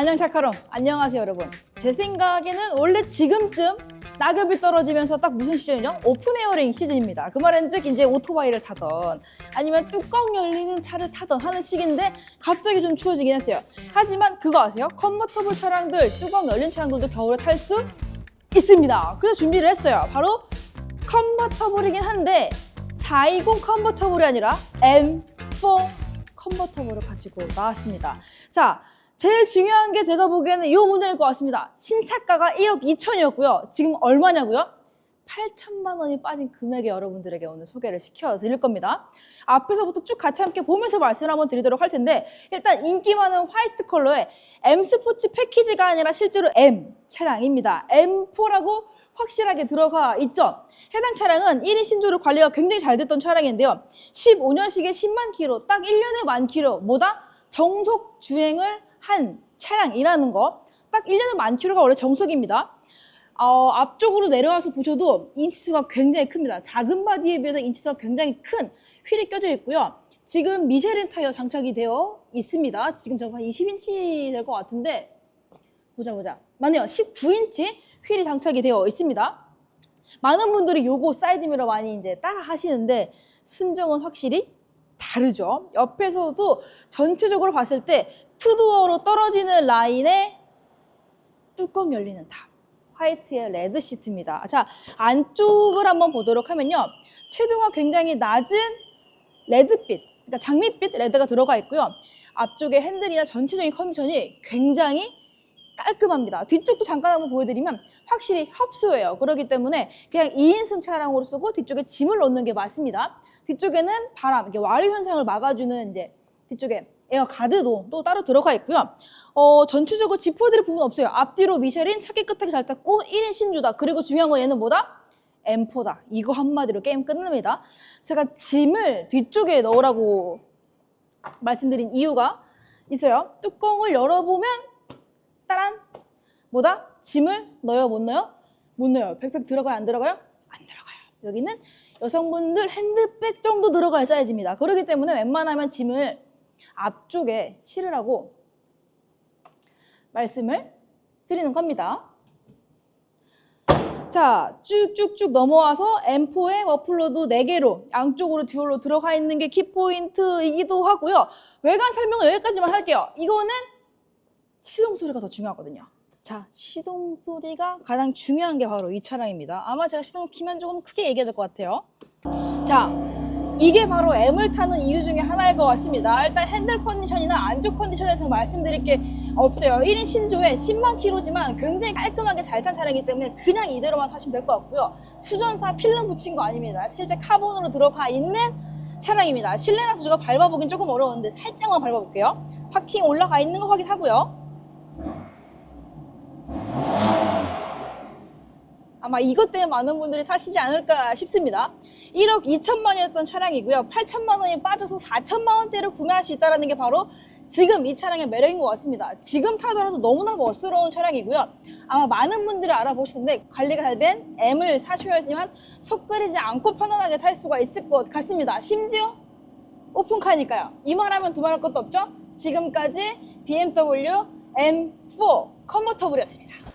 안녕 차카롬 안녕하세요 여러분. 제 생각에는 원래 지금쯤 낙엽이 떨어지면서 딱 무슨 시즌이죠? 오픈 에어링 시즌입니다. 그 말은즉 이제 오토바이를 타던 아니면 뚜껑 열리는 차를 타던 하는 시기인데 갑자기 좀 추워지긴 했어요. 하지만 그거 아세요? 컨버터블 차량들 뚜껑 열린 차량들도 겨울에 탈 수 있습니다. 그래서 준비를 했어요. 바로 컨버터블이긴 한데 420 컨버터블이 아니라 M4 컨버터블을 가지고 나왔습니다. 자 제일 중요한 게 제가 보기에는 이 문제일 것 같습니다. 신차가가 1억 2천이었고요. 지금 얼마냐고요? 8천만 원이 빠진 금액에 여러분들에게 오늘 소개를 시켜드릴 겁니다. 앞에서부터 쭉 같이 함께 보면서 말씀을 한번 드리도록 할 텐데 일단 인기 많은 화이트 컬러의 M 스포츠 패키지가 아니라 실제로 M 차량입니다. M4라고 확실하게 들어가 있죠. 해당 차량은 1인 신조를 관리가 굉장히 잘 됐던 차량인데요. 15년식에 10만 킬로, 딱 1년에 만 킬로, 뭐다? 정속 주행을 한 차량이라는 거. 딱 1년에 만 킬로가 원래 정석입니다. 어, 앞쪽으로 내려와서 보셔도 인치수가 굉장히 큽니다. 작은 바디에 비해서 인치수가 굉장히 큰 휠이 껴져 있고요. 지금 미쉐린 타이어 장착이 되어 있습니다. 지금 저거 한 20인치 될 것 같은데 보자 보자. 맞네요. 19인치 휠이 장착이 되어 있습니다. 많은 분들이 요거 사이드미러 많이 이제 따라 하시는데 순정은 확실히 다르죠. 옆에서도 전체적으로 봤을 때 투두어로 떨어지는 라인에 뚜껑 열리는 탑. 화이트의 레드 시트입니다. 자, 안쪽을 한번 보도록 하면요. 채도가 굉장히 낮은 레드빛, 그러니까 장밋빛 레드가 들어가 있고요. 앞쪽에 핸들이나 전체적인 컨디션이 굉장히 깔끔합니다. 뒤쪽도 잠깐 한번 보여드리면 확실히 협소해요. 그렇기 때문에 그냥 2인승 차량으로 쓰고 뒤쪽에 짐을 넣는 게 맞습니다. 뒤쪽에는 바람, 이렇게 와류 현상을 막아주는 이제 뒤쪽에 에어 가드도 또 따로 들어가 있고요. 어, 전체적으로 지퍼들의 부분 없어요. 앞뒤로 미쉐린 차 깨끗하게 잘 탔고 1인 신주다. 그리고 중요한 건 얘는 뭐다? M4다. 이거 한마디로 게임 끝납니다. 제가 짐을 뒤쪽에 넣으라고 말씀드린 이유가 있어요. 뚜껑을 열어보면 따란 뭐다? 짐을 넣어요? 못 넣어요? 못 넣어요. 백팩 들어가요? 안 들어가요? 안 들어가요. 여기는 여성분들 핸드백 정도 들어갈 사이즈입니다. 그렇기 때문에 웬만하면 짐을 앞쪽에 실으라고 말씀을 드리는 겁니다. 자, 쭉쭉쭉 넘어와서 M4의 머플러도 4개로 양쪽으로 듀얼로 들어가 있는 게 키포인트이기도 하고요. 외관 설명은 여기까지만 할게요. 이거는 시동 소리가 더 중요하거든요. 자, 시동 소리가 가장 중요한 게 바로 이 차량입니다. 아마 제가 시동을 키면 조금 크게 얘기해야 될 것 같아요. 자, 이게 바로 M을 타는 이유 중에 하나일 것 같습니다. 일단 핸들 컨디션이나 안쪽 컨디션에서 말씀드릴 게 없어요. 1인 신조에 10만 킬로지만 굉장히 깔끔하게 잘 탄 차량이기 때문에 그냥 이대로만 타시면 될 것 같고요. 수전사 필름 붙인 거 아닙니다. 실제 카본으로 들어가 있는 차량입니다. 실내라서 제가 밟아보긴 조금 어려운데 살짝만 밟아볼게요. 파킹 올라가 있는 거 확인하고요. 아마 이것 때문에 많은 분들이 타시지 않을까 싶습니다. 1억 2천만 원이었던 차량이고요. 8천만 원이 빠져서 4천만 원대를 구매할 수 있다는 게 바로 지금 이 차량의 매력인 것 같습니다. 지금 타더라도 너무나 멋스러운 차량이고요. 아마 많은 분들이 알아보실 텐데 관리가 잘 된 M을 사셔야지만 속 끓이지 않고 편안하게 탈 수가 있을 것 같습니다. 심지어 오픈카니까요. 이 말하면 두말할 것도 없죠? 지금까지 BMW M4 컨버터블이었습니다.